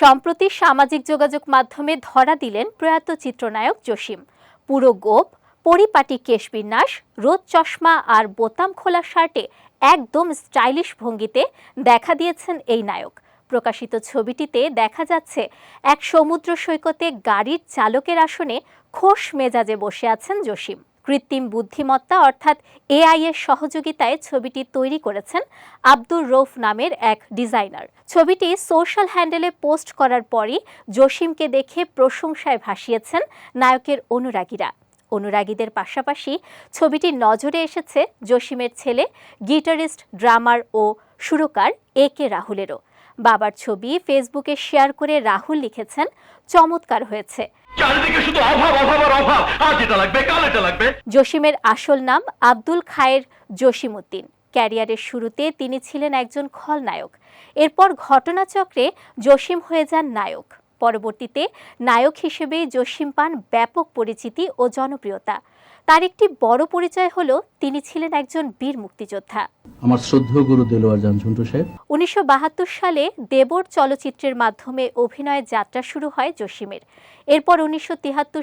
সম্প্রতি সামাজিক যোগাযোগ মাধ্যমে ধরা দিলেন প্রয়াত চিত্রনায়ক জসিম। পুরো গোপ, পরিপাটি কেশবিন্যাস রোদ চশমা আর বোতাম খোলা শার্টে একদম স্টাইলিশ ভঙ্গিতে দেখা দিয়েছেন এই নায়ক। প্রকাশিত ছবিটিতে দেখা যাচ্ছে, এক সমুদ্র সৈকতে গাড়ির চালকের আসনে খোশ মেজাজে বসে আছেন জসিম। কৃত্রিম বুদ্ধিমত্তা অর্থাৎ এআই এর সহযোগিতায় ছবিটি তৈরি করেছেন আব্দুর রৌফ নামের এক ডিজাইনার। ছবিটি সোশ্যাল হ্যান্ডেলে পোস্ট করার পরই জসিমকে দেখে প্রশংসায় ভাসিয়েছেন নায়কের অনুরাগীরা। অনুরাগীদের পাশাপাশি ছবিটি নজরে এসেছে জসিমের ছেলে, গিটারিস্ট, ড্রামার ও সুরকার এ কে রাহুলেরও। বাবার ছবি ফেসবুকে শেয়ার করে রাহুল লিখেছেন, চমৎকার হয়েছে। জসিমের আসল নাম আব্দুল খায়ের জসিমউদ্দিন। ক্যারিয়ারের শুরুতে তিনি ছিলেন একজন খলনায়ক। এরপর ঘটনাচক্রে জসিম হয়ে যান নায়ক। পরবর্তীতে নায়ক হিসেবে জসিম পান ব্যাপক পরিচিতি ও জনপ্রিয়তা। তার একটি বড় পরিচয় হলো তিনি ছিলেন একজন বীর মুক্তিযোদ্ধা। আমার শ্রদ্ধেয় গুরু দেলোয়ার জান ঝন্টু সাহেব। উনিশশো সালে দেবর চলচ্চিত্রের মাধ্যমে অভিনয়ের যাত্রা শুরু হয় জসিমের। এরপর উনিশশো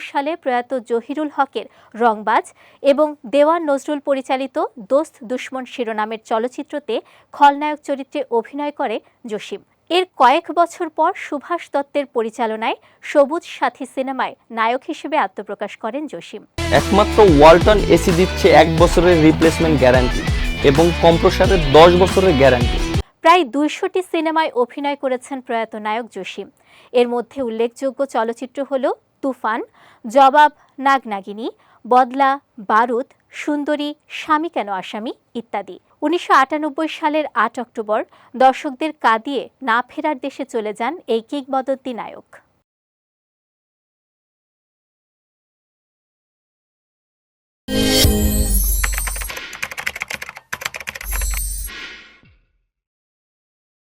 সালে প্রয়াত জহিরুল হকের রংবাজ এবং দেওয়ান নজরুল পরিচালিত দোস্ত দুশ্মন শিরোনামের চলচ্চিত্রতে খলনায়ক চরিত্রে অভিনয় করে জসিম। এর কয়েক বছর পর সুভাষ দত্তের পরিচালনায় সবুজ সাথী সিনেমায় নায়ক হিসেবে আত্মপ্রকাশ করেন জসিম। একমাত্র ওয়ালটন এসি দিচ্ছে এক বছরের রিপ্লেসমেন্ট গ্যারান্টি এবং কম্প্রসারের দশ বছরের গ্যারান্টি প্রায় দুইশোটি সিনেমায় অভিনয় করেছেন প্রয়াত নায়ক জসিম। এর মধ্যে উল্লেখযোগ্য চলচ্চিত্র হল তুফান জবাব নাগনাগিনী বদলা বারুদ সুন্দরী স্বামী কেন আসামি ইত্যাদি। উনিশশো আটানব্বই সালের আট অক্টোবর দর্শকদের কাঁদিয়ে না ফেরার দেশে চলে যান এই কিংবদন্তি নায়ক।